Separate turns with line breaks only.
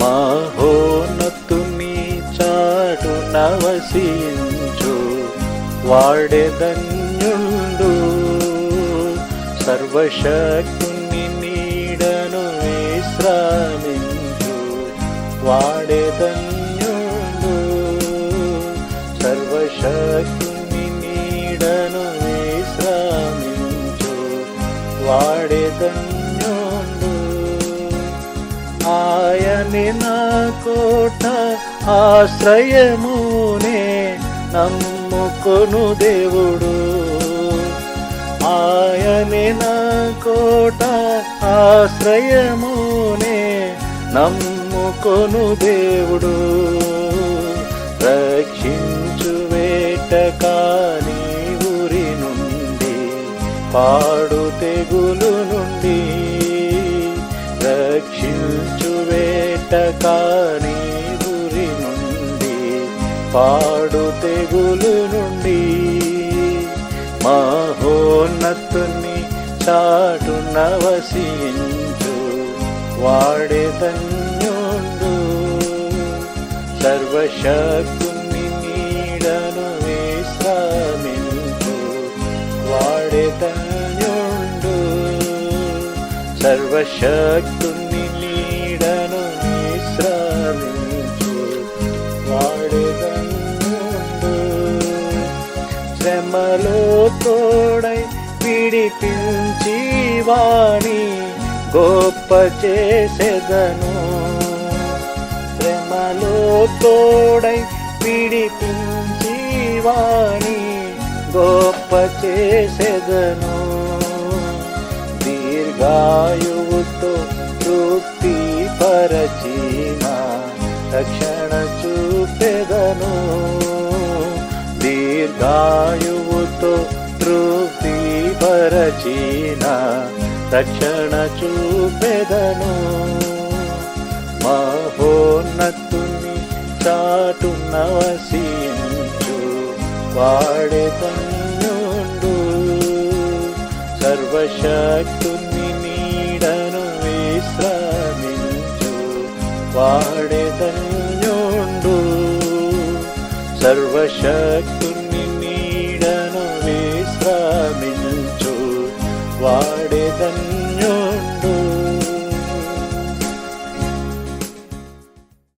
మహోన్నతుని చాటు నవసించు వాడే ధన్యుండు. సర్వశక్తుని నీడను విశ్రామించు వాడే ధన్యుండు. సర్వశక్తుని నీడను విశ్రామించు వాడే ధన్యుండు ఆయని నా కోట ఆశ్రయమునే నమ్ముకొను దేవుడు. ఆయని నా కోట ఆశ్రయమునే నమ్ముకొను దేవుడు. రక్షించు వేట కాని ఊరి నుండి పాడు తెగులు నుండి వేట కాని నుండి పాడు తెగులు నుండి. మహోన్నతుని చాటు నవసించు వాడే ధన్యుండు. సర్వశక్తుని నీడను విశ్రామించు వాడే ధన్యుండు. సర్వశక్తుని శ్రమలో తోడై పిడిపించి వాణి గొప్ప చేసేదను. శ్రమలో తోడై పిడిపించి వాణి గొప్ప చేసేదను. దీర్ఘాయువుతో తృప్తి పరచిన రక్షణ చూపెదను. దీర్ఘాయువుతో తృప్తి పరచిన రక్షణ చూపెదను. మహోన్నతుని చాటున్న వసించు వాడే తన్నుండు. సర్వశక్తుని నీడను విశ్రమించు వాడే తన్నుండు. సర్వశక్తుని నీడను విశ్రామించు వాడే ధన్యుండు